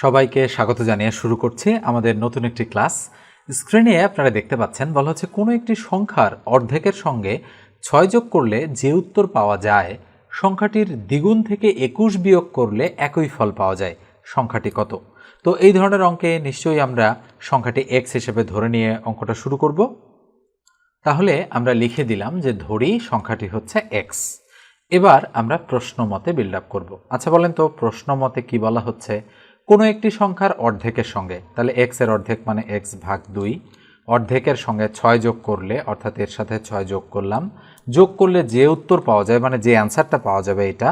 সবাইকে স্বাগত জানিয়ে শুরু করছি আমাদের নতুন একটি ক্লাস। স্ক্রিনে আপনারা দেখতে পাচ্ছেন, বলা হচ্ছে কোনো একটি সংখ্যার অর্ধেকের সঙ্গে ছয় যোগ করলে যে উত্তর পাওয়া যায়, সংখ্যাটির দ্বিগুণ থেকে একুশ বিয়োগ করলে একই ফল পাওয়া যায়। সংখ্যাটি কত? তো এই ধরনের অঙ্কে নিশ্চয়ই আমরা সংখ্যাটি এক্স হিসেবে ধরে নিয়ে অঙ্কটা শুরু করব। তাহলে আমরা লিখে দিলাম যে ধরি সংখ্যাটি হচ্ছে এক্স এবার আমরা প্রশ্ন মতে বিল্ড আপ করব। আচ্ছা বলেন তো প্রশ্ন মতে কি বলা হচ্ছে? কোনো একটি সংখ্যার অর্ধেকের সঙ্গে, তাহলে এক্সের অর্ধেক মানে এক্স ভাগ দুই, অর্ধেকের সঙ্গে ছয় যোগ করলে, অর্থাৎ এর সাথে ছয় যোগ করলাম, যোগ করলে যে উত্তর পাওয়া যায় মানে যে অ্যান্সারটা পাওয়া যাবে এটা,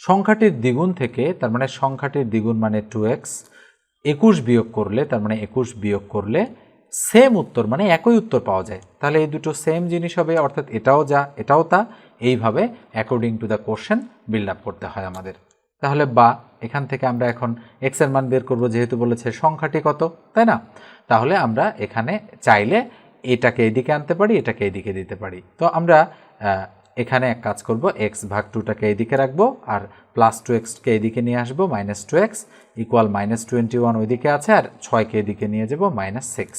সংখ্যাটির দ্বিগুণ থেকে, তার মানে সংখ্যাটির দ্বিগুণ মানে টু এক্স একুশ বিয়োগ করলে, তার মানে একুশ বিয়োগ করলে সেম উত্তর মানে একই উত্তর পাওয়া যায়। তাহলে এই দুটো সেম জিনিস হবে, অর্থাৎ এটাও যা, এটাও তা, এইভাবে according to the question build up করতে হয় আমাদের। তাহলে বা, এখান থেকে আমরা এখন এক্সের মান বের করব, যেহেতু বলেছে সংখ্যাটি কত, তাই না? তাহলে আমরা এখানে চাইলে এটাকে এদিকে আনতে পারি, এটাকে এদিকে দিতে পারি। তো আমরা এখানে এক কাজ করব এক্স ভাগ টুটাকে এদিকে রাখব, আর প্লাস টু এক্সকে এদিকে নিয়ে আসব minus two x equal minus twenty one ওইদিকে আছে, আর ছয়কে এদিকে নিয়ে যাব মাইনাস সিক্স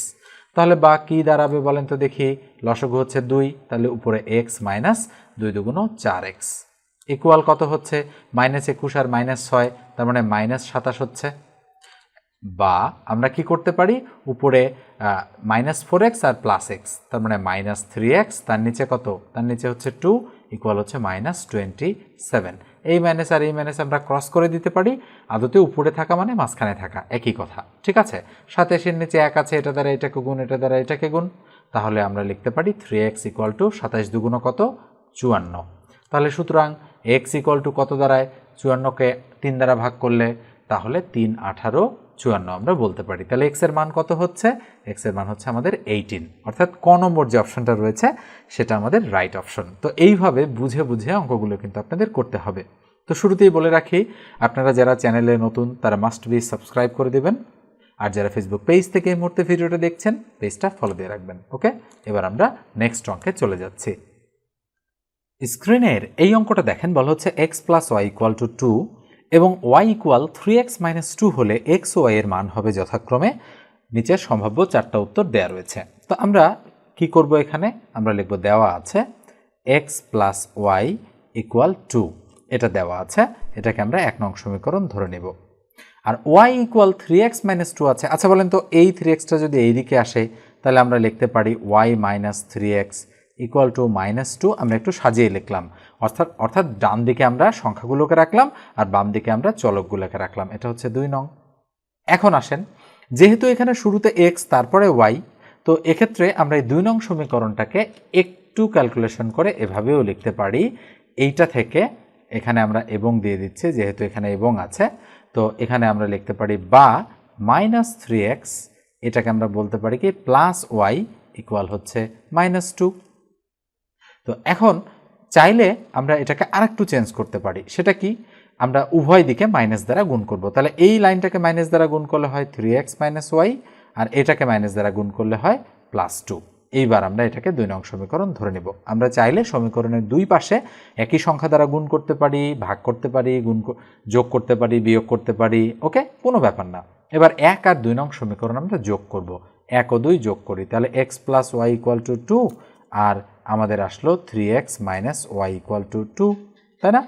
তাহলে বা কি দাঁড়াবে বলেন তো দেখি, লসগু হচ্ছে দুই, তাহলে উপরে এক্স মাইনাস দুই দুগুণো চার এক্স ইকুয়াল কত হচ্ছে? মাইনাস একুশ আর মাইনাস ছয়, তার মানে মাইনাস সাতাশ হচ্ছে। বা আমরা কি করতে পারি? উপরে মাইনাস ফোর এক্স আর প্লাস এক্স তার মানে মাইনাস থ্রি এক্স তার নিচে কত? তার নিচে হচ্ছে টু ইকুয়াল হচ্ছে মাইনাস টোয়েন্টি সেভেন এই মাইনাস আর এই মাইনাস আমরা ক্রস করে দিতে পারি। আদতে উপরে থাকা মানে মাঝখানে থাকা, একই কথা। ঠিক আছে? সাতাশের নিচে এক আছে, এটা দ্বারা এটাকে গুণ, এটা দ্বারা এটাকে গুণ। তাহলে আমরা লিখতে পারি থ্রি এক্স ইকুয়াল টু সাতাশ দুগুণ কত? চুয়ান্ন। তাহলে সুতরাং এক্স ইকুয়াল টু কত দাঁড়ায়? চুয়ান্নকে তিন দ্বারা ভাগ করলে তাহলে তিন আঠারো চুয়ান্ন। আমরা বলতে পারি। তাহলে এক্সের মান কত হচ্ছে? এক্সের মান হচ্ছে আমাদের এইটিন অর্থাৎ ক নম্বর যে অপশনটা রয়েছে, সেটা আমাদের রাইট অপশন তো এইভাবে বুঝে বুঝে অঙ্কগুলো কিন্তু আপনাদের করতে হবে। তো শুরুতেই বলে রাখি, আপনারা যারা চ্যানেলে নতুন, তারা মাস্ট বি সাবস্ক্রাইব করে দেবেন। আর যারা ফেসবুক পেজ থেকে এই মুহূর্তে ভিডিওটা দেখছেন পেজটা ফলো দিয়ে রাখবেন। ওকে এবার আমরা নেক্সট অঙ্কে চলে যাচ্ছি। স্ক্রিনের এই অঙ্কটা দেখেন, বলা হচ্ছে x plus y equal to two এবং y equal three x minus two হলে এক্স ওয়াই এর মান হবে যথাক্রমে। নিচের সম্ভাব্য চারটা উত্তর দেওয়া রয়েছে। তো আমরা কি করব এখানে? আমরা লিখব দেওয়া আছে x plus y equal two এটা দেওয়া আছে। এটাকে আমরা এক নং সমীকরণ ধরে নেব। আর y equal three x minus two আছে। আচ্ছা বলেন তো এই থ্রি এক্সটা যদি এইদিকে আসে, তাহলে আমরা লিখতে পারি y minus three x equal to minus two আমরা একটু সাজিয়ে লিখলাম। অর্থাৎ অর্থাৎ ডান দিকে আমরা সংখ্যাগুলোকে রাখলাম আর বাম দিকে আমরা চলকগুলোকে রাখলাম। এটা হচ্ছে দুই নং। এখন আসেন, যেহেতু এখানে শুরুতে এক্স তারপরে ওয়াই তো এক্ষেত্রে আমরা এই দুই নং সমীকরণটাকে একটু ক্যালকুলেশন করে এভাবেও লিখতে পারি। এইটা থেকে এখানে আমরা এবং দিয়ে দিচ্ছি, যেহেতু এখানে এবং আছে, তো এখানে আমরা লিখতে পারি বা মাইনাস থ্রি এক্স এটাকে আমরা বলতে পারি কি প্লাস ওয়াই ইকুয়াল হচ্ছে মাইনাস টু তো এখন চাইলে আমরা এটাকে আরেকটু চেঞ্জ করতে পারি। সেটা কি? আমরা উভয় দিকে মাইনাস দ্বারা গুণ করব। তাহলে এই লাইনটাকে মাইনাস দ্বারা গুণ করলে হয় থ্রি এক্স মাইনাস ওয়াই আর এটাকে মাইনাস দ্বারা গুণ করলে হয় প্লাস টু এইবার আমরা এটাকে দুই নং সমীকরণ ধরে নেব। আমরা চাইলে সমীকরণের দুই পাশে একই সংখ্যা দ্বারা গুণ করতে পারি, ভাগ করতে পারি, গুণ যোগ করতে পারি, বিয়োগ করতে পারি ওকে কোনো ব্যাপার না। এবার এক আর দুই নং সমীকরণ আমরা যোগ করব। এক ও দুই যোগ করি। তাহলে x plus y equal to two আর আমাদের আসলো three x minus y equal to two তাই না?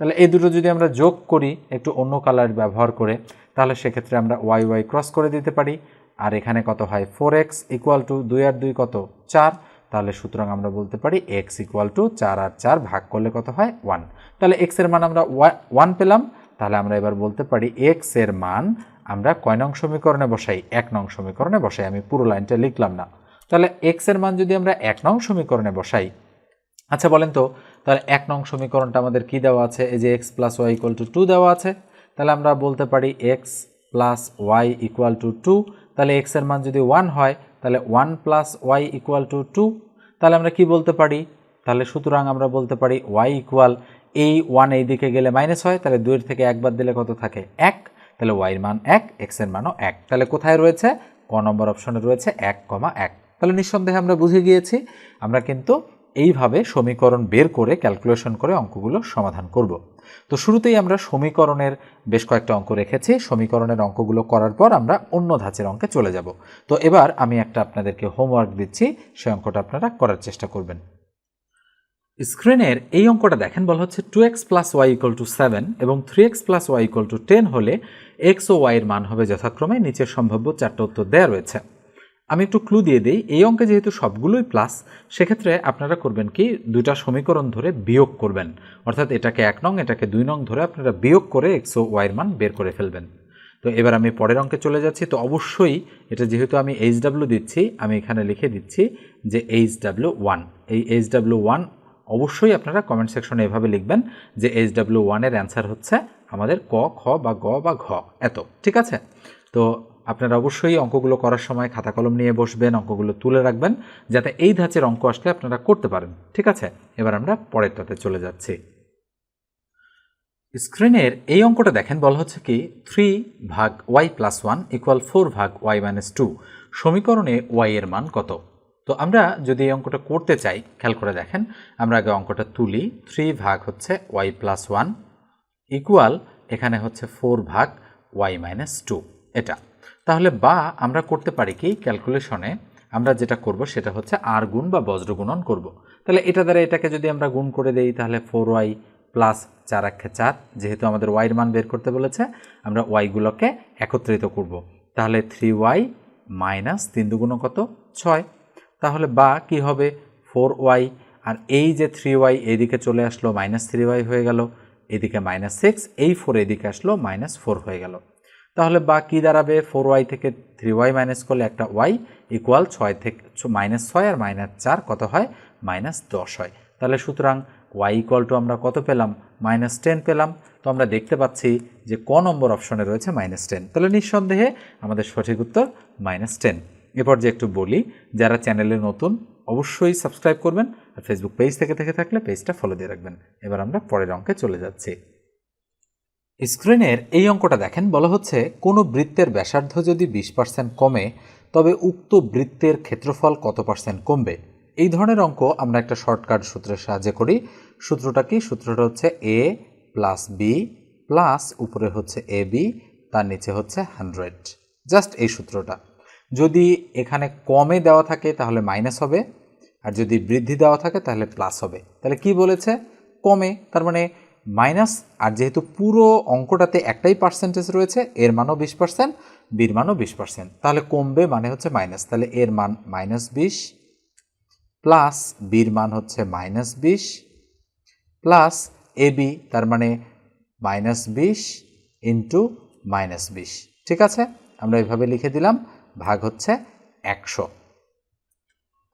তাহলে এই দুটো যদি আমরা যোগ করি, একটু অন্য কালার ব্যবহার করে, তাহলে সেক্ষেত্রে আমরা ওয়াই ওয়াই ক্রস করে দিতে পারি। আর এখানে কত হয়? ফোর এক্স ইকুয়াল টু দুই আর দুই কত? চার। তাহলে সুতরাং আমরা বলতে পারি এক্স ইকুয়াল টু চার আর চার ভাগ করলে কত হয়? ওয়ান তাহলে এক্সের মান আমরা ওয়ান পেলাম। তাহলে আমরা এবার বলতে পারি এক্সের মান আমরা কয় নং সমীকরণে বসাই? এক নং সমীকরণে বসাই। আমি পুরো লাইনটা লিখলাম না। তাহলে এক্সের মান যদি আমরা এক নং সমীকরণে বসাই আচ্ছা বলেন তো, তাহলে এক নং সমীকরণটা আমাদের কি দেওয়া আছে? এই যে x plus y equal to two দেওয়া আছে, তাহলে আমরা বলতে পারি x plus y equal to two তাহলে এক্সের মান যদি ওয়ান হয়, তাহলে one plus y equal to two তাহলে আমরা কি বলতে পারি? তাহলে সুতরাং আমরা বলতে পারি ওয়াই ইকুয়াল এই ওয়ান এই দিকে গেলে মাইনাস হয়, তাহলে দুইয়ের থেকে একবার দিলে কত থাকে? এক। তাহলে ওয়াইয়ের মান এক এক্সের মানও এক। তাহলে কোথায় রয়েছে? ক নম্বর অপশনে রয়েছে এক কমা এক। তাহলে নিঃসন্দেহে আমরা বুঝে গিয়েছি, আমরা কিন্তু এইভাবে সমীকরণ বের করে ক্যালকুলেশন করে অঙ্কগুলো সমাধান করব। তো শুরুতেই আমরা সমীকরণের বেশ কয়েকটা অঙ্ক রেখেছি, সমীকরণের অঙ্কগুলো করার পর আমরা অন্য ধাঁচের অঙ্কে চলে যাব। তো এবার আমি একটা আপনাদেরকে হোমওয়ার্ক দিচ্ছি সেই অঙ্কটা আপনারা করার চেষ্টা করবেন। স্ক্রিনের এই অঙ্কটা দেখেন, বলা হচ্ছে two x plus y equal to seven এবং three x plus y equal to ten হলে এক্স ও ওয়াইয়ের মান হবে যথাক্রমে, নিচের সম্ভাব্য চারটা উত্তর দেওয়া রয়েছে। আমি একটু ক্লু দিয়ে দিই, এই অঙ্কে যেহেতু সবগুলোই প্লাস সেক্ষেত্রে আপনারা করবেন কি দুটা সমীকরণ ধরে বিয়োগ করবেন। অর্থাৎ এটাকে এক নং, এটাকে দুই নং ধরে আপনারা বিয়োগ করে এক্স ওয়াইয়ের মান বের করে ফেলবেন। তো এবার আমি পরের অঙ্কে চলে যাচ্ছি, তো অবশ্যই এটা যেহেতু আমি এইচ ডাব্লিউ দিচ্ছি, আমি এখানে লিখে দিচ্ছি যে এইচ ডাব্লিউ ওয়ান এই এইচ ডাব্লিউ ওয়ান অবশ্যই আপনারা কমেন্ট সেকশনে এভাবে লিখবেন যে এইচ ডাব্লিউ ওয়ানের অ্যান্সার হচ্ছে আমাদের ক, খ বা গ বা ঘ। এত, ঠিক আছে? তো আপনারা অবশ্যই অঙ্কগুলো করার সময় খাতা কলম নিয়ে বসবেন, অঙ্কগুলো তুলে রাখবেন, যাতে এই ধাঁচের অঙ্ক আসলে আপনারা করতে পারেন। ঠিক আছে? এবার আমরা পরেরটাতে চলে যাচ্ছি। স্ক্রিনের এই অঙ্কটা দেখেন, বলা হচ্ছে কি থ্রি ভাগ y plus one equal four ভাগ ওয়াই মাইনাস টু সমীকরণে ওয়াই এর মান কত? তো আমরা যদি এই অঙ্কটা করতে চাই, খেয়াল করে দেখেন, আমরা আগে অঙ্কটা তুলি। থ্রি ভাগ হচ্ছে ওয়াই প্লাস ওয়ান ইকুয়াল এখানে হচ্ছে ফোর ভাগ ওয়াই মাইনাস টু এটা। তাহলে বা আমরা করতে পারি কি? ক্যালকুলেশনে আমরা যেটা করব সেটা হচ্ছে আর গুণ বা বজ্র গুণন করব। তাহলে এটা দ্বারা এটাকে যদি আমরা গুণ করে দেই তাহলে ফোর ওয়াই প্লাস চার একে চার, যেহেতু আমাদের ওয়াইয়ের মান বের করতে বলেছে, আমরা ওয়াইগুলোকে একত্রিত করব। তাহলে থ্রি ওয়াই মাইনাস তিন দুগুণ কত? ছয়। তাহলে বা কি হবে? ফোর ওয়াই আর এই যে থ্রি ওয়াই এইদিকে চলে আসলো মাইনাস থ্রি ওয়াই হয়ে গেল, এদিকে মাইনাস সিক্স এই ফোর এদিকে আসলো মাইনাস ফোর হয়ে গেল। তাহলে বা কী দাঁড়াবে ফোর ওয়াই থেকে থ্রি ওয়াই মাইনাস করলে একটা ওয়াই ইকুয়াল ছয় থেকে মাইনাস ছয় আর মাইনাস চার কত হয়? মাইনাস দশ হয়। তাহলে সুতরাং ওয়াই ইকুয়াল টু আমরা কত পেলাম? মাইনাস টেন পেলাম। তো আমরা দেখতে পাচ্ছি যে ক নম্বর অপশনে রয়েছে মাইনাস টেন তাহলে নিঃসন্দেহে আমাদের সঠিক উত্তর মাইনাস টেন এরপর যে একটু বলি, যারা চ্যানেলে নতুন, অবশ্যই সাবস্ক্রাইব করবেন আর ফেসবুক পেজ থেকে থেকে থাকলে পেজটা ফলো দিয়ে রাখবেন। এবার আমরা পরের অঙ্কে চলে যাচ্ছি। স্ক্রিনের এই অঙ্কটা দেখেন, বলা হচ্ছে কোনো বৃত্তের ব্যাসার্ধ যদি বিশ পার্সেন্ট কমে, তবে উক্ত বৃত্তের ক্ষেত্রফল কত পার্সেন্ট কমবে? এই ধরনের অঙ্ক আমরা একটা শর্টকাট সূত্রের সাহায্যে করি। সূত্রটা কি? সূত্রটা হচ্ছে এ প্লাস বি প্লাস উপরে হচ্ছে এ বি তার নিচে হচ্ছে হান্ড্রেড জাস্ট এই সূত্রটা। যদি এখানে কমে দেওয়া থাকে, তাহলে মাইনাস হবে। আর যদি বৃদ্ধি দেওয়া থাকে, তাহলে প্লাস হবে। তাহলে কি বলেছে? কমে, তার মানে মাইনাস, আর যেহেতু পুরো অঙ্কটাতে একটাই পার্সেন্টেজ রয়েছে, এর মানও বিশ পার্সেন্ট বির মানও বিশ পার্সেন্ট তাহলে কমবে মানে হচ্ছে মাইনাস। তাহলে এর মান মাইনাস বিশ, প্লাস বির মান হচ্ছে মাইনাস বিশ, প্লাস এ বি, তার মানে মাইনাস বিশ ইন্টু মাইনাস বিশ। ঠিক আছে? আমরা এভাবে লিখে দিলাম, ভাগ হচ্ছে একশো।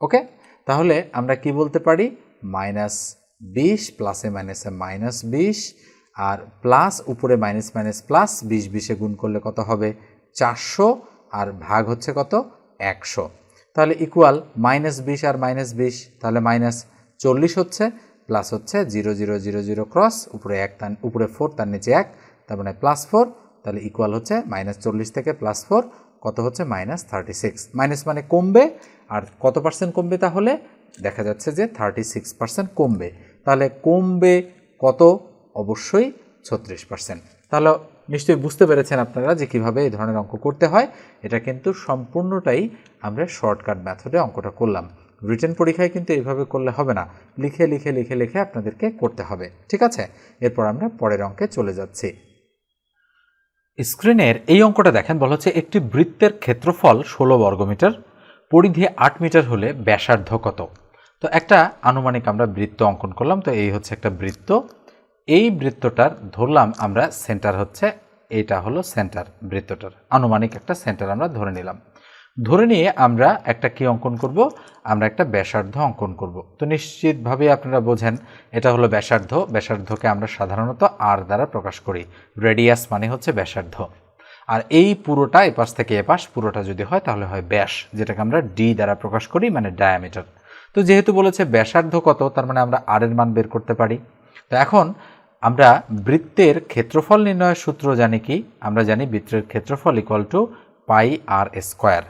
ওকে? তাহলে আমরা কি বলতে পারি? মাইনাস বিশ প্লাসে মাইনাসে মাইনাস বিশ, আর প্লাস উপরে মাইনাস মাইনাস প্লাস বিশ বিশে গুণ করলে কত হবে? চারশো, আর ভাগ হচ্ছে কত? একশো। তাহলে ইকুয়াল মাইনাস বিশ আর মাইনাস বিশ, তাহলে মাইনাস চল্লিশ হচ্ছে প্লাস হচ্ছে zero zero zero zero cross উপরে এক তার, উপরে ফোর তার নিচে এক, তার মানে প্লাস ফোর তাহলে ইকুয়াল হচ্ছে মাইনাস চল্লিশ থেকে প্লাস ফোর কত হচ্ছে? মাইনাস থার্টি সিক্স মাইনাস মানে কমবে, আর কত পার্সেন্ট কমবে তাহলে? দেখা যাচ্ছে যে থার্টি সিক্স পার্সেন্ট কমবে। তাহলে কমবে কত? অবশ্যই ছত্রিশ পার্সেন্ট তাহলে নিশ্চয়ই বুঝতে পেরেছেন আপনারা যে কীভাবে এই ধরনের অঙ্ক করতে হয়। এটা কিন্তু সম্পূর্ণটাই আমরা শর্টকাট মেথডে অঙ্কটা করলাম। রিটেন পরীক্ষায় কিন্তু এইভাবে করলে হবে না। লিখে লিখে লিখে লিখে আপনাদেরকে করতে হবে। ঠিক আছে? এরপর আমরা পরের অঙ্কে চলে যাচ্ছি। স্ক্রিনের এই অঙ্কটা দেখেন, বলা হচ্ছে একটি বৃত্তের ক্ষেত্রফল ষোলো বর্গমিটার, পরিধি আট মিটার হলে ব্যাসার্ধ কত? তো একটা আনুমানিক আমরা বৃত্ত অঙ্কন করলাম, তো এই হচ্ছে একটা বৃত্ত। এই বৃত্তটার ধরলাম আমরা সেন্টার হচ্ছে, এটা হলো সেন্টার বৃত্তটার। আনুমানিক একটা সেন্টার আমরা ধরে নিলাম। ধরে নিয়ে আমরা একটা কি অঙ্কন করব? আমরা একটা ব্যাসার্ধ অঙ্কন করব। তো নিশ্চিতভাবে আপনারা বোঝেন, এটা হলো ব্যাসার্ধ। ব্যাসার্ধকে আমরা সাধারণত আর দ্বারা প্রকাশ করি। রেডিয়াস মানে হচ্ছে ব্যাসার্ধ। আর এই পুরোটা এপাশ থেকে এপাশ, পুরোটা যদি হয় তাহলে হয় ব্যাস, যেটাকে আমরা ডি দ্বারা প্রকাশ করি মানে ডায়ামিটার তো যেহেতু বলেছে ব্যাসার্ধ কত, তার মানে আমরা আর এর মান বের করতে পারি। তো এখন আমরা বৃত্তের ক্ষেত্রফল নির্ণয়ের সূত্র জানি কি? আমরা জানি বৃত্তের ক্ষেত্রফল equal to pi r square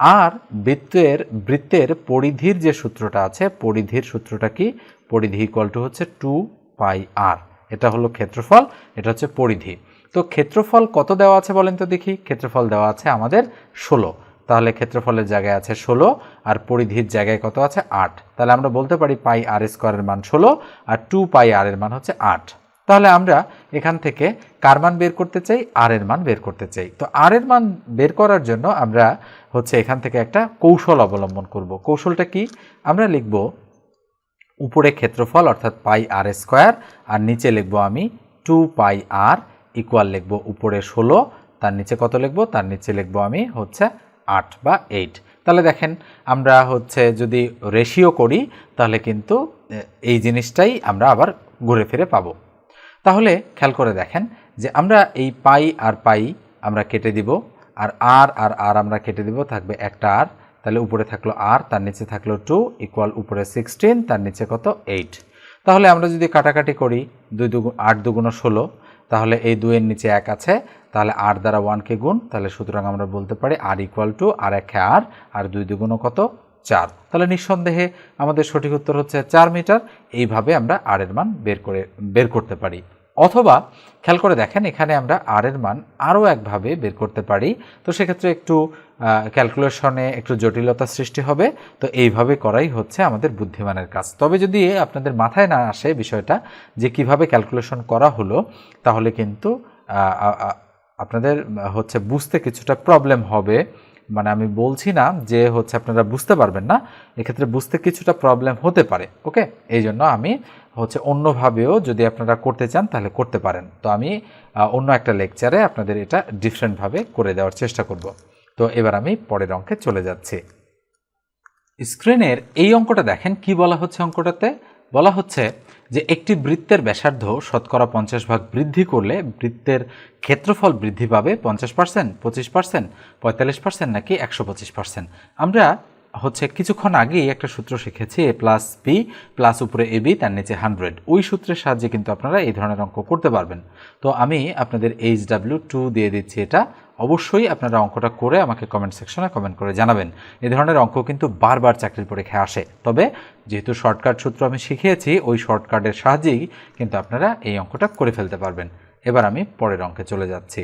আর বৃত্তের বৃত্তের পরিধির যে সূত্রটা আছে, পরিধির সূত্রটা কি? পরিধি ইকুয়াল টু হচ্ছে টু পাই আর এটা হলো ক্ষেত্রফল, এটা হচ্ছে পরিধি। তো ক্ষেত্রফল কত দেওয়া আছে বলেন তো দেখি? ক্ষেত্রফল দেওয়া আছে আমাদের ষোলো। তাহলে ক্ষেত্রফলের জায়গায় আছে ষোলো আর পরিধির জায়গায় কত আছে আট। তাহলে আমরা বলতে পারি পাই আর স্কোয়ারের মান ষোলো আর টু পাই আর এর মান হচ্ছে আট। তাহলে আমরা এখান থেকে কার মান বের করতে চাই? আর এর মান বের করতে চাই। তো আর এর মান বের করার জন্য আমরা হচ্ছে এখান থেকে একটা কৌশল অবলম্বন করব। কৌশলটা কি? আমরা লিখব উপরে ক্ষেত্রফল অর্থাৎ পাই আর স্কোয়ার আর নিচে লিখব আমি টু পাই আর ইকুয়াল লিখব উপরে ষোলো, তার নিচে কত লিখব? তার নিচে লিখব আমি হচ্ছে আট বা এইট তাহলে দেখেন, আমরা হচ্ছে যদি রেশিও করি, তাহলে কিন্তু এই জিনিসটাই আমরা আবার ঘুরে ফিরে পাবো। তাহলে খেয়াল করে দেখেন যে আমরা এই পাই আর পাই আমরা কেটে দিব, আর আর আর আর আমরা কেটে দিব, থাকবে একটা আর তাহলে উপরে থাকল আর তার নিচে থাকল টু ইকুয়াল উপরে সিক্সটিন তার নিচে কত এইট তাহলে আমরা যদি কাটাকাটি করি, দুই দুগুণ, আট দুগুণ ষোলো তাহলে এই দুয়ের নিচে এক আছে, তাহলে আর দ্বারা ওয়ানকে গুণ, তাহলে সুতরাং আমরা বলতে পারি আর ইকুয়াল টু আর একে আর আর দুই দুগুণ কত? চার। তাহলে নিঃসন্দেহে আমাদের সঠিক উত্তর হচ্ছে চার মিটার, এইভাবে আমরা আর এর মান বের করে, বের করতে পারি। অথবা খেয়াল করে দেখেন, এখানে আমরা আর এর মান আরও একভাবে বের করতে পারি। তো সেক্ষেত্রে একটু ক্যালকুলেশনে একটু জটিলতা সৃষ্টি হবে। তো এইভাবে করাই হচ্ছে আমাদের বুদ্ধিমানের কাজ। তবে যদি আপনাদের মাথায় না আসে বিষয়টা যে কীভাবে ক্যালকুলেশন করা হলো, তাহলে কিন্তু আপনাদের হচ্ছে বুঝতে কিছুটা প্রবলেম হবে। মানে আমি বলছি না যে হচ্ছে আপনারা বুঝতে পারবেন না, এক্ষেত্রে বুঝতে কিছুটা প্রবলেম হতে পারে। ওকে এই জন্য আমি হচ্ছে অন্যভাবেও যদি আপনারা করতে চান, তাহলে করতে পারেন। তো আমি অন্য একটা লেকচারে আপনাদের এটা ডিফারেন্টভাবে করে দেওয়ার চেষ্টা করব। তো এবার আমি পরের অঙ্কে চলে যাচ্ছি। স্ক্রিনের এই অঙ্কটা দেখেন, কি বলা হচ্ছে অঙ্কটাতে? বলা হচ্ছে যে একটি বৃত্তের ব্যাসার্ধ শতকরা পঞ্চাশ ভাগ বৃদ্ধি করলে বৃত্তের ক্ষেত্রফল বৃদ্ধি পাবে পঞ্চাশ পার্সেন্ট, পঁচিশ পার্সেন্ট, পঁয়তাল্লিশ পার্সেন্ট নাকি একশো পঁচিশ পার্সেন্ট। আমরা হচ্ছে কিছুক্ষণ আগেই একটা সূত্র শিখেছি এ প্লাস বি প্লাস উপরে এ বি তার নিচে হান্ড্রেড ওই সূত্রের সাহায্যে কিন্তু আপনারা এই ধরনের অঙ্ক করতে পারবেন। তো আমি আপনাদের এইচ ডাব্লিউ টু দিয়ে দিচ্ছি এটা। অবশ্যই আপনারা অঙ্কটা করে আমাকে কমেন্ট সেকশনে কমেন্ট করে জানাবেন। এই ধরনের অঙ্ক কিন্তু বারবার চাকরির পরীক্ষায় আসে। তবে যেহেতু শর্টকাট সূত্র আমি শিখিয়েছি, ওই শর্টকাটের সাহায্যেই কিন্তু আপনারা এই অঙ্কটা করে ফেলতে পারবেন। এবার আমি পরের অঙ্কে চলে যাচ্ছি।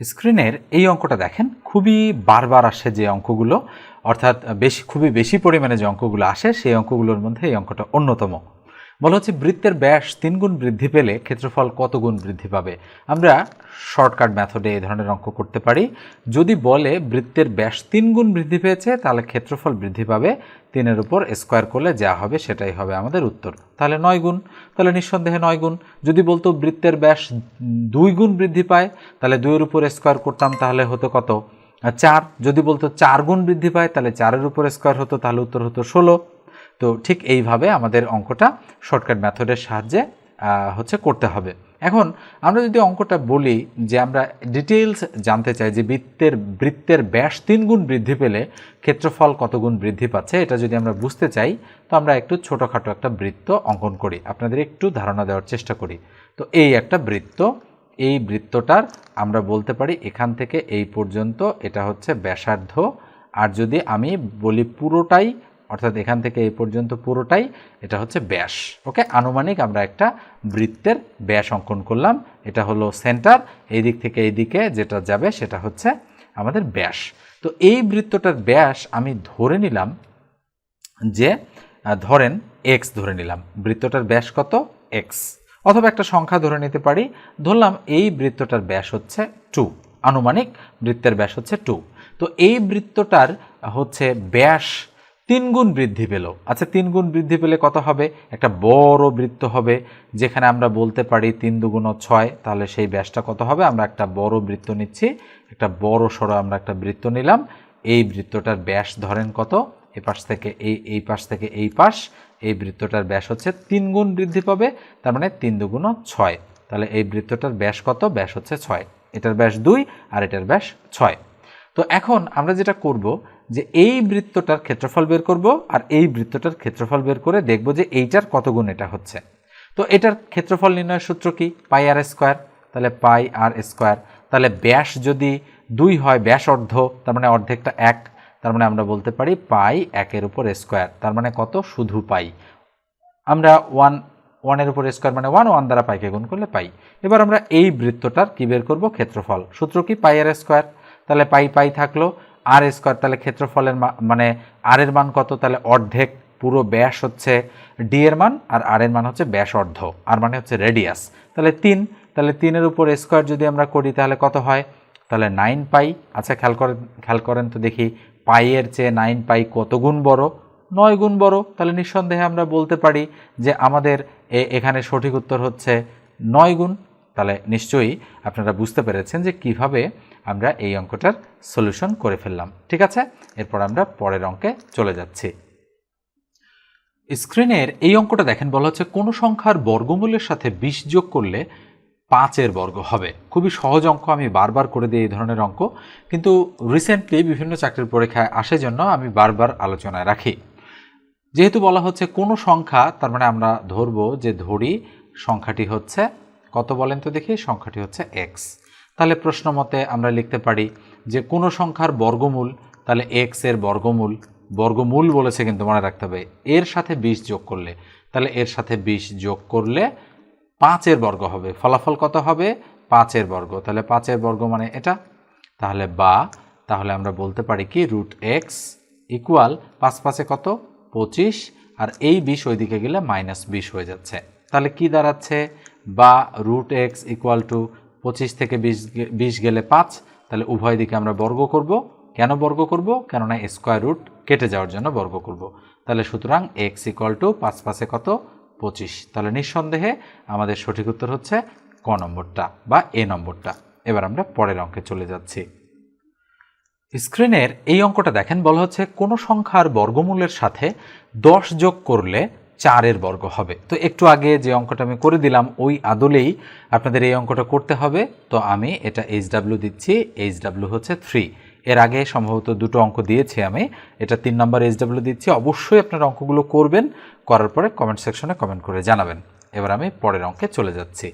স্ক্রিনের এই অঙ্কটা দেখেন, খুবই বারবার আসে যে অঙ্কগুলো। অর্থাৎ বেশি, খুবই বেশি পরিমাণে যে অঙ্কগুলো আসে, সেই অঙ্কগুলোর মধ্যে এই অঙ্কটা অন্যতম। বলা হচ্ছে বৃত্তের ব্যাস তিন গুণ বৃদ্ধি পেলে ক্ষেত্রফল কত গুণ বৃদ্ধি পাবে? আমরা শর্টকাট মেথডে এই ধরনের অঙ্ক করতে পারি। যদি বলে বৃত্তের ব্যাস তিন গুণ বৃদ্ধি পেয়েছে, তাহলে ক্ষেত্রফল বৃদ্ধি পাবে। তিনের উপর স্কোয়ার করলে যা হবে সেটাই হবে আমাদের উত্তর। তাহলে নয় গুণ। তাহলে নিঃসন্দেহে নয় গুণ। যদি বলতো বৃত্তের ব্যাস দুই গুণ বৃদ্ধি পায়, তাহলে দুইয়ের উপর স্কোয়ার করতাম, তাহলে হতো কত? চার, যদি বলতো চার গুণ বৃদ্ধি পায়, তাহলে চারের উপর স্কোয়ার হতো, তাহলে উত্তর হতো ষোলো। তো ঠিক এইভাবে আমাদের অঙ্কটা শর্টকাট মেথডের সাহায্যে হচ্ছে করতে হবে। এখন আমরা যদি অঙ্কটা বলি যে আমরা ডিটেইলস জানতে চাই যে বৃত্তের বৃত্তের ব্যাস তিন গুণ বৃদ্ধি পেলে ক্ষেত্রফল কত গুণ বৃদ্ধি পাচ্ছে, এটা যদি আমরা বুঝতে চাই, তো আমরা একটু ছোটোখাটো একটা বৃত্ত অঙ্কন করি। আপনাদের একটু ধারণা দেওয়ার চেষ্টা করি। তো এই একটা বৃত্ত এই বৃত্তটার আমরা বলতে পারি এখান থেকে এই পর্যন্ত এটা হচ্ছে ব্যাসার্ধ। আর যদি আমি বলি পুরোটাই, অর্থাৎ এখান থেকে এই পর্যন্ত পুরোটাই, এটা হচ্ছে ব্যাস। ওকে, আনুমানিক আমরা একটা বৃত্তের ব্যাস অঙ্কন করলাম। এটা হলো সেন্টার, এই দিক থেকে এই দিকে যেটা যাবে সেটা হচ্ছে আমাদের ব্যাস। তো এই বৃত্তটার ব্যাস আমি ধরে নিলাম যে ধরেন এক্স ধরে নিলাম। বৃত্তটার ব্যাস কত? এক্স অথবা একটা সংখ্যা ধরে নিতে পারি। ধরলাম এই বৃত্তটার ব্যাস হচ্ছে টু আনুমানিক বৃত্তের ব্যাস হচ্ছে টু তো এই বৃত্তটার হচ্ছে ব্যাস তিন গুণ বৃদ্ধি পেল। আচ্ছা তিন গুণ বৃদ্ধি পেলে কত হবে? একটা বড় বৃত্ত হবে, যেখানে আমরা বলতে পারি তিন দুগুণ ছয়, তাহলে সেই ব্যাসটা কত হবে? আমরা একটা বড় বৃত্ত নিচ্ছি, একটা বড় সড়ো আমরা একটা বৃত্ত নিলাম। এই বৃত্তটার ব্যাস ধরেন কত? এ পাশ থেকে এই এই পাশ থেকে এই পাশ এই বৃত্তটার ব্যাস হচ্ছে তিন গুণ বৃদ্ধি পাবে, তার মানে তিন দুগুণ ছয়। তাহলে এই বৃত্তটার ব্যাস কত? ব্যাস হচ্ছে ছয়। এটার ব্যাস দুই আর এটার ব্যাস ছয়। তো এখন আমরা যেটা করব, যে এই বৃত্তটার ক্ষেত্রফল বের করব আর এই বৃত্তটার ক্ষেত্রফল বের করে দেখব যে এইটার কত গুণ এটা হচ্ছে। তো এটার ক্ষেত্রফল নির্ণয়ের সূত্র কি? Pi r square. তাহলে পাই আর স্কোয়ার। তাহলে ব্যাস যদি দুই হয়, ব্যাস অর্ধ, তার মানে অর্ধেকটা এক। তার মানে আমরা বলতে পারি পাই একের উপর স্কোয়ার। তার মানে কত? শুধু পাই। আমরা ওয়ান, ওয়ানের উপর স্কোয়ার মানে ওয়ান ওয়ান দ্বারা পাইকে গুণ করলে পাই। এবার আমরা এই বৃত্তটার কী বের করব? ক্ষেত্রফল। সূত্র কি? Pi r square. তাহলে পাই পাই থাকল। আর স্কোয়ার তাহলে ক্ষেত্রফলের মানে আর এর মান কত? তাহলে অর্ধেক। পুরো ব্যাস হচ্ছে ডি এর মান আর আর এর মান হচ্ছে ব্যাস অর্ধ। আর মানে হচ্ছে রেডিয়াস। তাহলে তিন। তাহলে তিনের উপর স্কোয়ার যদি আমরা করি তাহলে কত হয়? তাহলে নাইন পাই। আচ্ছা খেয়াল করেন খেয়াল করেন তো দেখি। পাইয়ের চেয়ে নাইন পাই কত গুণ বড়? নয় গুণ বড়। তাহলে নিঃসন্দেহে আমরা বলতে পারি যে আমাদের এ এখানে সঠিক উত্তর হচ্ছে নয় গুণ। তাহলে নিশ্চয়ই আপনারা বুঝতে পেরেছেন যে কীভাবে আমরা এই অঙ্কটার সলিউশন করে ফেললাম। ঠিক আছে? এরপর আমরা পরের অঙ্কে চলে যাচ্ছি। স্ক্রিনের এই অঙ্কটা দেখেন, বলা হচ্ছে কোনো সংখ্যার বর্গমূলের সাথে বিশ যোগ করলে পাঁচের বর্গ হবে। খুবই সহজ অঙ্ক, আমি বারবার করে দিই এই ধরনের অঙ্ক। কিন্তু রিসেন্টলি বিভিন্ন চাকরির পরীক্ষায় আসে জন্য আমি বারবার আলোচনায় রাখি। যেহেতু বলা হচ্ছে কোনো সংখ্যা, তার মানে আমরা ধরবো যে ধরি সংখ্যাটি হচ্ছে, কত বলেন তো দেখি, সংখ্যাটি হচ্ছে এক্স তাহলে প্রশ্ন মতে আমরা লিখতে পারি যে কোনো সংখ্যার বর্গমূল, তাহলে এক্সের বর্গমূল বর্গমূল বলেছে কিন্তু মনে রাখতে হবে, এর সাথে বিশ যোগ করলে, তাহলে এর সাথে বিশ যোগ করলে পাঁচের বর্গ হবে। ফলাফল কত হবে? পাঁচের বর্গ। তাহলে পাঁচের বর্গ মানে এটা। তাহলে বা, তাহলে আমরা বলতে পারি কি? রুট এক্স ইকুয়াল পাঁচ পাঁচে কত? পঁচিশ। আর এই বিশ ওইদিকে গেলে মাইনাস বিশ হয়ে যাচ্ছে। তাহলে কি দাঁড়াচ্ছে? বা রুট এক্স ইকুয়াল টু পঁচিশ থেকে বিশ বিশ গেলে পাঁচ। তাহলে উভয় দিকে আমরা বর্গ করব। কেন বর্গ করব? কেননা স্কোয়ার রুট কেটে যাওয়ার জন্য বর্গ করব। তাহলে সুতরাং এক্স ইকুয়াল টু পাঁচ পাঁচে কত? পঁচিশ। তাহলে নিঃসন্দেহে আমাদের সঠিক উত্তর হচ্ছে ক নম্বরটা বা এ নম্বরটা। এবার আমরা পরের অঙ্কে চলে যাচ্ছি। স্ক্রিনের এই অঙ্কটা দেখেন, বলা হচ্ছে কোনো সংখ্যার বর্গমূলের সাথে দশ যোগ করলে চারের বর্গ হবে। তো একটু আগে যে অঙ্কটা আমি করে দিলাম, ওই আদলেই আপনাদের এই অঙ্কটা করতে হবে। তো আমি এটা এইচ ডাব্লিউ দিচ্ছি এইচ ডাব্লিউ হচ্ছে থ্রি এর আগে সম্ভবত দুটো অঙ্ক দিয়েছি আমি। এটা তিন নম্বর এসডাব্লিউ ডাব্লিউ দিচ্ছি। অবশ্যই আপনার অঙ্কগুলো করবেন। করার পরে কমেন্ট সেকশনে কমেন্ট করে জানাবেন। এবার আমি পরের অঙ্কে চলে যাচ্ছি।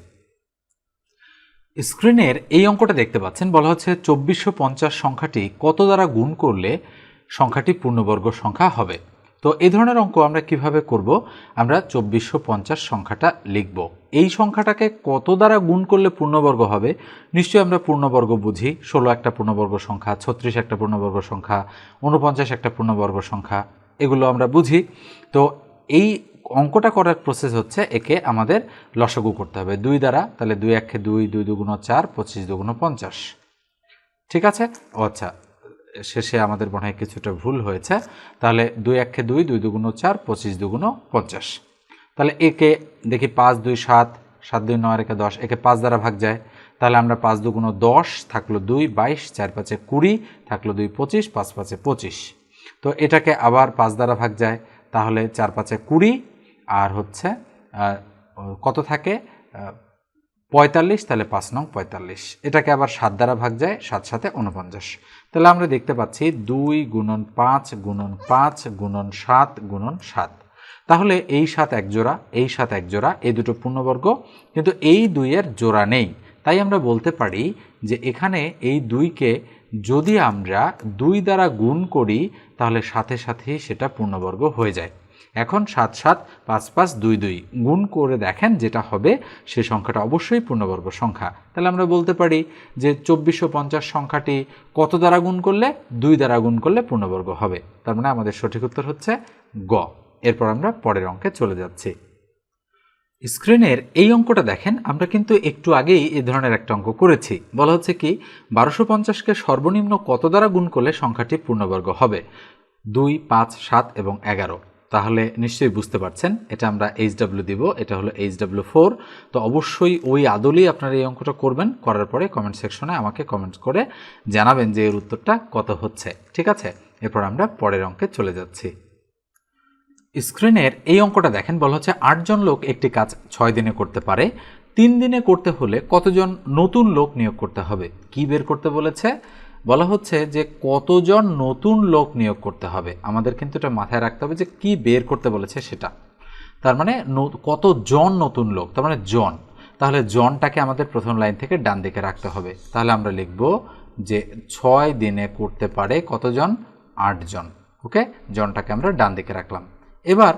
স্ক্রিনের এই অঙ্কটা দেখতে পাচ্ছেন। বলা হচ্ছে চব্বিশশো সংখ্যাটি কত দ্বারা গুণ করলে সংখ্যাটি পূর্ণবর্গ সংখ্যা হবে? তো এই ধরনের অঙ্ক আমরা কীভাবে করব? আমরা চব্বিশশো পঞ্চাশ সংখ্যাটা লিখব। এই সংখ্যাটাকে কত দ্বারা গুণ করলে পূর্ণবর্গ হবে? নিশ্চয়ই আমরা পূর্ণবর্গ বুঝি। ষোলো একটা পূর্ণবর্গ সংখ্যা, ছত্রিশ একটা পূর্ণবর্গ সংখ্যা উনপঞ্চাশ একটা পূর্ণবর্গ সংখ্যা, এগুলো আমরা বুঝি। তো এই অঙ্কটা করার প্রসেস হচ্ছে একে আমাদের লসগু করতে হবে। দুই দ্বারা, তাহলে দুই একে দুই দুই দুগুণ চার, পঁচিশ দুগুণ পঞ্চাশ। ঠিক আছে? আচ্ছা শেষে আমাদের মনে হয় কিছুটা ভুল হয়েছে। তাহলে দুই একে দুই দুই দুগুণ চার, পঁচিশ দুগুণ পঞ্চাশ। তাহলে একে দেখি পাঁচ, দুই, সাত সাত, দুই, নয় একে দশ, একে পাঁচ দ্বারা ভাগ যায়। তাহলে আমরা পাঁচ দুগুণ দশ থাকল দুই, বাইশ, চার পাঁচে কুড়ি থাকল দুই, পঁচিশ, পাঁচ পাঁচে পঁচিশ। তো এটাকে আবার পাঁচ দ্বারা ভাগ যায়। তাহলে চার পাঁচে কুড়ি, আর হচ্ছে কত থাকে? পঁয়তাল্লিশ, তাহলে পাঁচ নং পঁয়তাল্লিশ। এটাকে আবার সাত দ্বারা ভাগ যায়, সাত সাথে উনপঞ্চাশ তাহলে আমরা দেখতে পাচ্ছি দুই গুণন পাঁচ গুণন পাঁচ গুণন সাত গুণন সাত। তাহলে এই সাত এক জোড়া, এই সাত এক জোড়া, এই দুটো পূর্ণবর্গ, কিন্তু এই দুইয়ের জোড়া নেই। তাই আমরা বলতে পারি যে এখানে এই দুইকে যদি আমরা দুই দ্বারা গুণ করি, তাহলে সাথে সাথেই সেটা পূর্ণবর্গ হয়ে যায়। এখন সাত সাত পাঁচ পাঁচ দুই দুই। গুণ করে দেখেন যেটা হবে, সে সংখ্যাটা অবশ্যই পূর্ণবর্গ সংখ্যা। তাহলে আমরা বলতে পারি যে চব্বিশশো পঞ্চাশ সংখ্যাটি কত দ্বারা গুণ করলে? দুই দ্বারা গুণ করলে পূর্ণবর্গ হবে। তার মানে আমাদের সঠিক উত্তর হচ্ছে গ। এরপর আমরা পরের অঙ্কে চলে যাচ্ছি। স্ক্রিনের এই অঙ্কটা দেখেন, আমরা কিন্তু একটু আগেই এ ধরনের একটা অঙ্ক করেছি। বলা হচ্ছে কি, বারোশো পঞ্চাশকে সর্বনিম্ন কত দ্বারা গুণ করলে সংখ্যাটি পূর্ণবর্গ হবে? দুই, পাঁচ, সাত এবং এগারো। তাহলে নিশ্চয়ই বুঝতে পারছেন, এটা আমরা এইচ ডাব্লিউ দিব, এটা হলো এইচ ডাব্লিউ ফোর তো অবশ্যই ওই আদলেই আপনারা এই অঙ্কটা করবেন, করার পরে কমেন্ট সেকশনে আমাকে কমেন্ট করে জানাবেন যে এর উত্তরটা কত হচ্ছে, ঠিক আছে? এরপর আমরা পরের অঙ্কে চলে যাচ্ছি। স্ক্রিনের এই অঙ্কটা দেখেন, বলা হচ্ছে আটজন লোক একটি কাজ ছয় দিনে করতে পারে, তিন দিনে করতে হলে কতজন নতুন লোক নিয়োগ করতে হবে, কি বের করতে বলেছে? বলা হচ্ছে যে কতজন নতুন লোক নিয়োগ করতে হবে। আমাদের কিন্তু এটা মাথায় রাখতে হবে যে কি বের করতে বলেছে সেটা। তার মানে কতজন নতুন লোক? তার মানে জন। তাহলে জনটাকে আমাদের প্রথম লাইন থেকে ডান দিকে রাখতে হবে। তাহলে আমরা লিখব যে ছয় দিনে করতে পারে কতজন? আটজন ওকে? জনটাকে আমরা ডান দিকে রাখলাম। এবার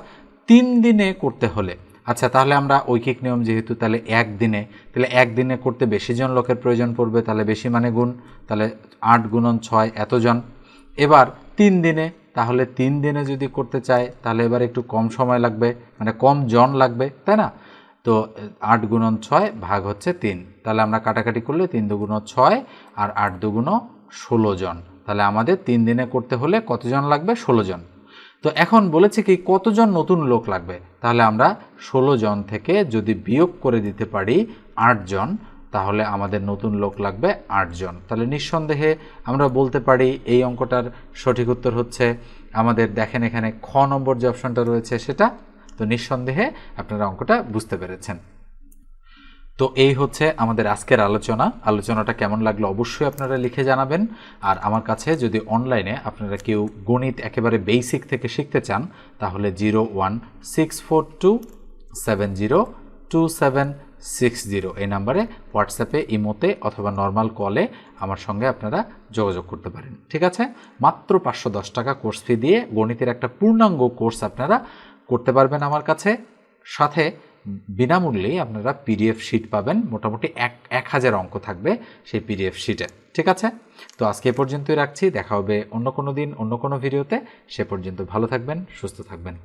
তিন দিনে করতে হলে আচ্ছা তাহলে আমরা ঐকিক নিয়ম যেহেতু, তাহলে একদিনে তাহলে একদিনে করতে বেশি জন লোকের প্রয়োজন পড়বে, তাহলে বেশি মানে গুণ। তাহলে আট গুণন ছয় এতজন। এবার তিন দিনে, তাহলে তিন দিনে যদি করতে চায়, তাহলে এবার একটু কম সময় লাগবে মানে কম জন লাগবে, তাই না? তো আট গুণন ছয় ভাগ হচ্ছে তিন। তাহলে আমরা কাটাকাটি করলে তিন দুগুণ ছয় আর আট দুগুণ ষোলো জন। তাহলে আমাদের তিন দিনে করতে হলে কতজন লাগবে? ষোলো জন। তো এখন বলেছে কি, কতজন নতুন লোক লাগবে? তাহলে আমরা ষোলো জন থেকে যদি বিয়োগ করে দিতে পারি আটজন তাহলে আমাদের নতুন লোক লাগবে আটজন। তাহলে নিঃসন্দেহে আমরা বলতে পারি এই অঙ্কটার সঠিক উত্তর হচ্ছে আমাদের দেখেন এখানে খ নম্বর যে অপশনটা রয়েছে সেটা। তো নিঃসন্দেহে আপনারা অঙ্কটা বুঝতে পেরেছেন। তো এই হচ্ছে আমাদের আজকের আলোচনা। আলোচনাটা কেমন লাগল অবশ্যই আপনারা লিখে জানাবেন। আর আমার কাছে যদি অনলাইনে আপনারা কেউ গণিত একেবারে বেসিক থেকে শিখতে চান, তাহলে zero one six four two seven zero two seven six zero এই নাম্বারে হোয়াটসঅ্যাপে ইমোতে অথবা নর্মাল কলে আমার সঙ্গে আপনারা যোগাযোগ করতে পারেন। ঠিক আছে? মাত্র পাঁচশো দশ টাকা কোর্স ফি দিয়ে গণিতের একটা পূর্ণাঙ্গ কোর্স আপনারা করতে পারবেন আমার কাছে। সাথে বিনামূল্যেই আপনারা পিডিএফ শিট পাবেন। মোটামুটি এক এক হাজার অঙ্ক থাকবে সেই পিডিএফ শিটে ঠিক আছে? তো আজকে এ পর্যন্তই রাখছি। দেখা হবে অন্য কোনো দিন, অন্য কোনো ভিডিওতে সে পর্যন্ত ভালো থাকবেন, সুস্থ থাকবেন।